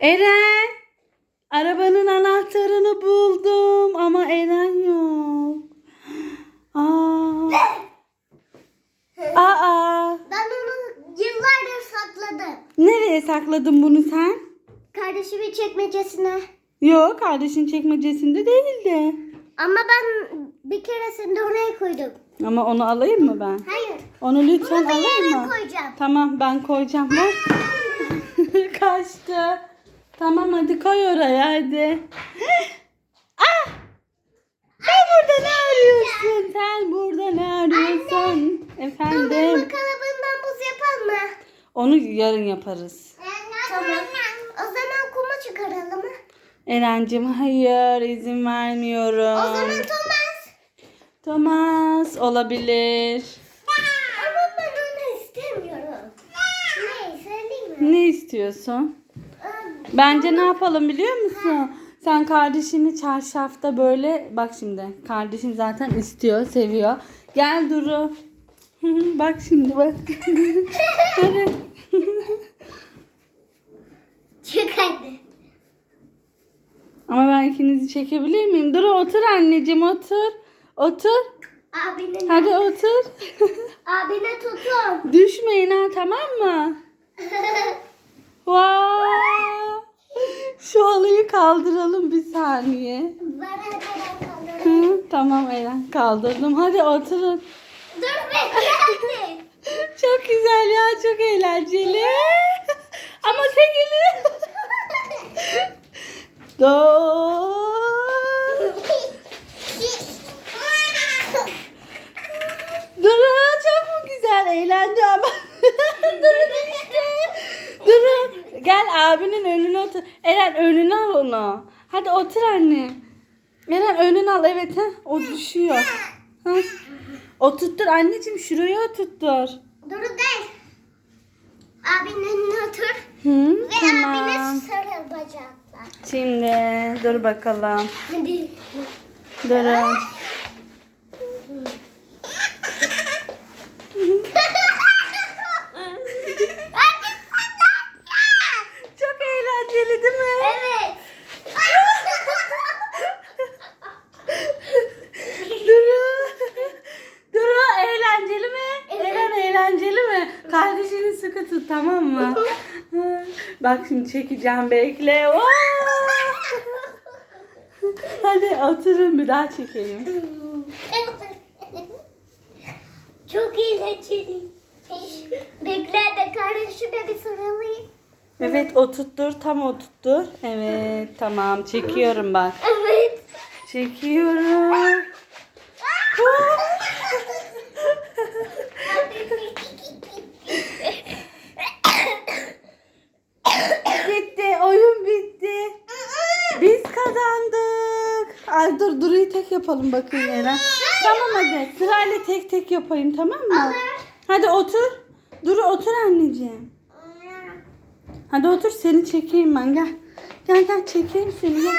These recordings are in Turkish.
Eren. Arabanın anahtarını buldum ama Eren yok. Aa. Aa. Ben onu yıllardır sakladım. Nereye sakladın bunu sen? Kardeşimin çekmecesine. Yok kardeşin çekmecesinde değildi. Ama ben bir keresinde oraya koydum. Ama onu alayım mı ben? Hayır. Onu lütfen Bunu alayım mı? koyacağım. Tamam ben koyacağım. Ver. Kaçtı. Tamam hadi koy oraya hadi. ah! Sen burada ne arıyorsun? Sen burada ne arıyorsun? Efendim. Dondurma kalıbından buz yapalım mı? Onu yarın yaparız. Tamam. O zaman kuma çıkaralım mı? Erencim hayır izin vermiyorum. O zaman Thomas. Thomas olabilir. Ama ben onu istemiyorum. Ne söyleyeyim mi? Ne istiyorsun? Bence ne yapalım biliyor musun? Sen kardeşini çarşafta böyle bak şimdi kardeşim zaten istiyor, seviyor. Gel Duru. bak şimdi bak. Hadi. Çık hadi. Ama ben ikinizi çekebilir miyim? Duru otur anneciğim otur. Otur. Abinin, Hadi otur. abine tutun. Düşmeyin ha tamam mı? kaldıralım bir saniye. Bana. Hı, tamam Eren kaldırdım. Hadi oturun. Dur bekle. Çok güzel ya çok eğlenceli. Ama eli. Do. Duru çok mu güzel eğlendi ama. Duru gel abinin önüne otur. Eren önüne al onu. Hadi otur anne. Eren önüne al evet ha. O düşüyor. Ha. Oturttur anneciğim şuraya oturttur. Dur gel. Abinin önüne otur. Hı, Ve tamam. abine sarıl bacakla. Şimdi dur bakalım. Hadi. Durun. Hadi Çok eğlenceli değil mi? Evet. Duru. Duru eğlenceli mi? Evet. Eren eğlenceli mi? Kardeşini sıkı tut tamam mı? Bak şimdi çekeceğim bekle. Oo! Hadi oturun bir daha çekeyim. Çok eğlenceli. Bekle de kardeşime bir sarılayım. Evet oturttur tam oturttur. Evet tamam çekiyorum bak. Evet. Çekiyorum. Kazandık. Ay dur Duru'yu tek yapalım bakayım Eren. Tamam hadi sırayla tek tek yapayım tamam mı? Hadi otur. Duru otur anneciğim. Hadi otur seni çekeyim ben gel. Gel gel çekeyim seni gel.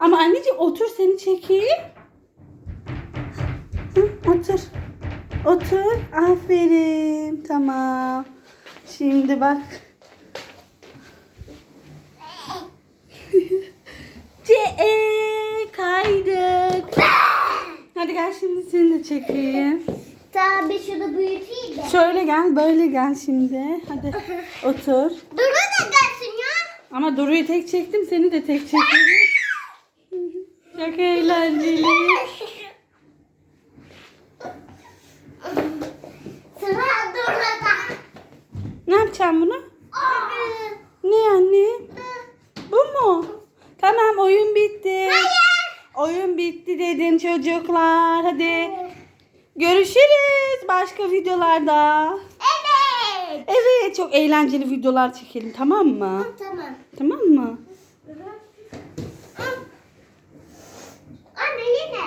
Ama anneciğim otur seni çekeyim. Hı, otur. Otur. Aferin. Tamam. Şimdi bak. Gel şimdi seni de çekeyim. Tamam bir şunu büyüteyim de. Şöyle gel, böyle gel şimdi. Hadi otur. Duru da gelsin ya. Ama Duru'yu tek çektim, seni de tek çekeyim. Çok eğlenceli. Sıra Duru'da. Ne yapacağım bunu? Ne anne? Bu mu? Tamam oyun bitti. Oyun bitti dedim çocuklar. Hadi. Görüşürüz başka videolarda. Evet. Evet çok eğlenceli videolar çekelim tamam mı? Tamam. Tamam mı? Anne yine.